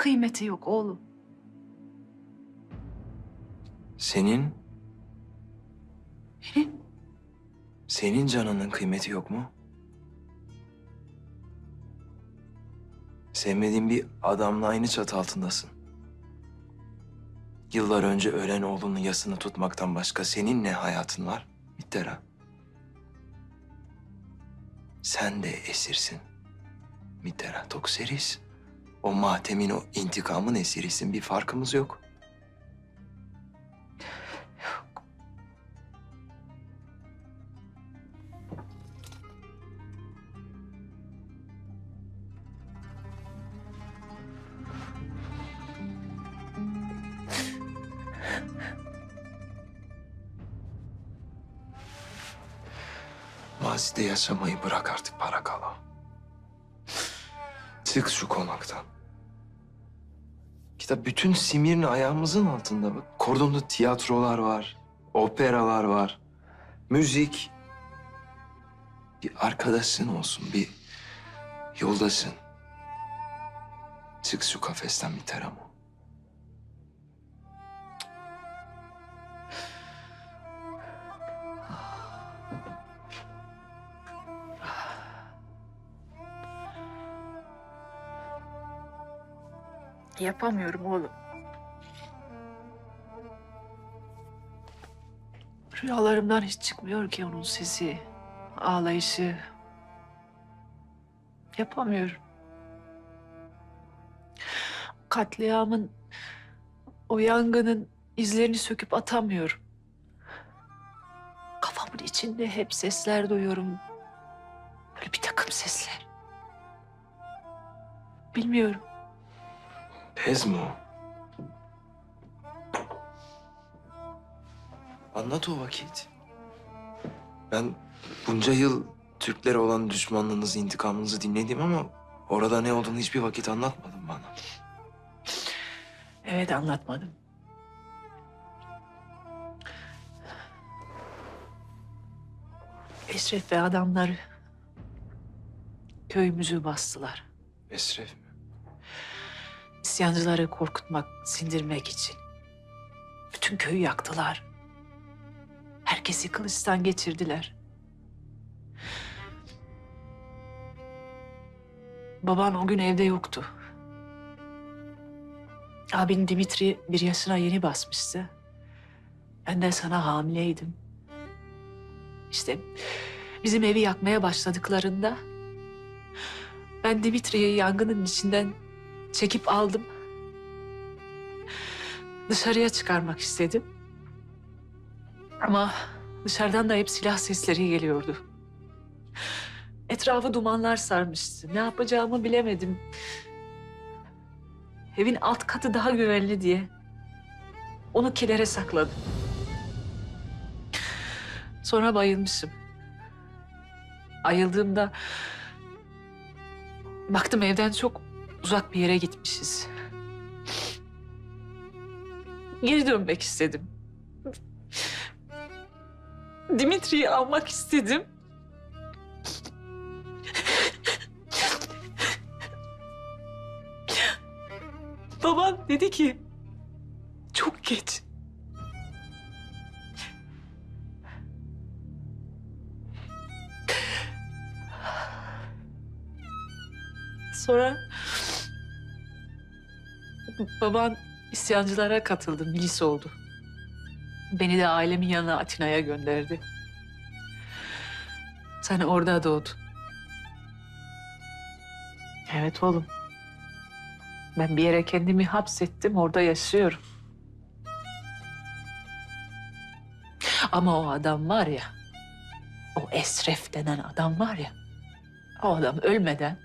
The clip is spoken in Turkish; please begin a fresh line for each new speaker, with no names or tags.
kıymeti yok oğlum?
Senin,
Benim
senin canının kıymeti yok mu? Sevmediğin bir adamla aynı çatı altındasın. Yıllar önce ölen oğlunun yasını tutmaktan başka senin ne hayatın var Mittera? Sen de esirsin. Mittera Tokseris. O matemin, o intikamın esirisin. Bir farkımız yok. Mazide yaşamayı bırak artık para kala. Çık şu konaktan. Kitap bütün Simirni ayağımızın altında bak. Kordonda tiyatrolar var, operalar var, müzik. Bir arkadaşın olsun, bir yoldaşın. Çık şu kafesten bir teramo.
Yapamıyorum oğlum. Rüyalarımdan hiç çıkmıyor ki onun sesi, ağlayışı. Yapamıyorum. Katliamın, o yangının izlerini söküp atamıyorum. Kafamın içinde hep sesler duyuyorum. Böyle bir takım sesler. Bilmiyorum.
Pez mi o? Anlat o vakit. Ben bunca yıl Türklere olan düşmanlığınızı, intikamınızı dinledim ama orada ne olduğunu hiçbir vakit anlatmadın bana.
Evet anlatmadım. Eşref ve adamları köyümüzü bastılar.
Esref mi?
İsyancıları korkutmak, sindirmek için. Bütün köyü yaktılar. Herkesi kılıçtan geçirdiler. Baban o gün evde yoktu. Abin Dimitri bir yaşına yeni basmıştı. Ben de sana hamileydim. İşte bizim evi yakmaya başladıklarında ben Dimitri'yi yangının içinden çekip aldım. Dışarıya çıkarmak istedim. Ama dışarıdan da hep silah sesleri geliyordu. Etrafı dumanlar sarmıştı. Ne yapacağımı bilemedim. Evin alt katı daha güvenli diye. Onu kilere sakladım. Sonra bayılmışım. Ayıldığımda baktım evden çok uzak bir yere gitmişiz. Geri dönmek istedim. Dimitri'yi almak istedim. Baban dedi ki çok geç. Sonra baban isyancılara katıldı, milis oldu. Beni de ailemin yanına Atina'ya gönderdi. Sen orada doğdun. Evet oğlum. Ben bir yere kendimi hapsettim, orada yaşıyorum. Ama o adam var ya, o Esref denen adam var ya, o adam ölmeden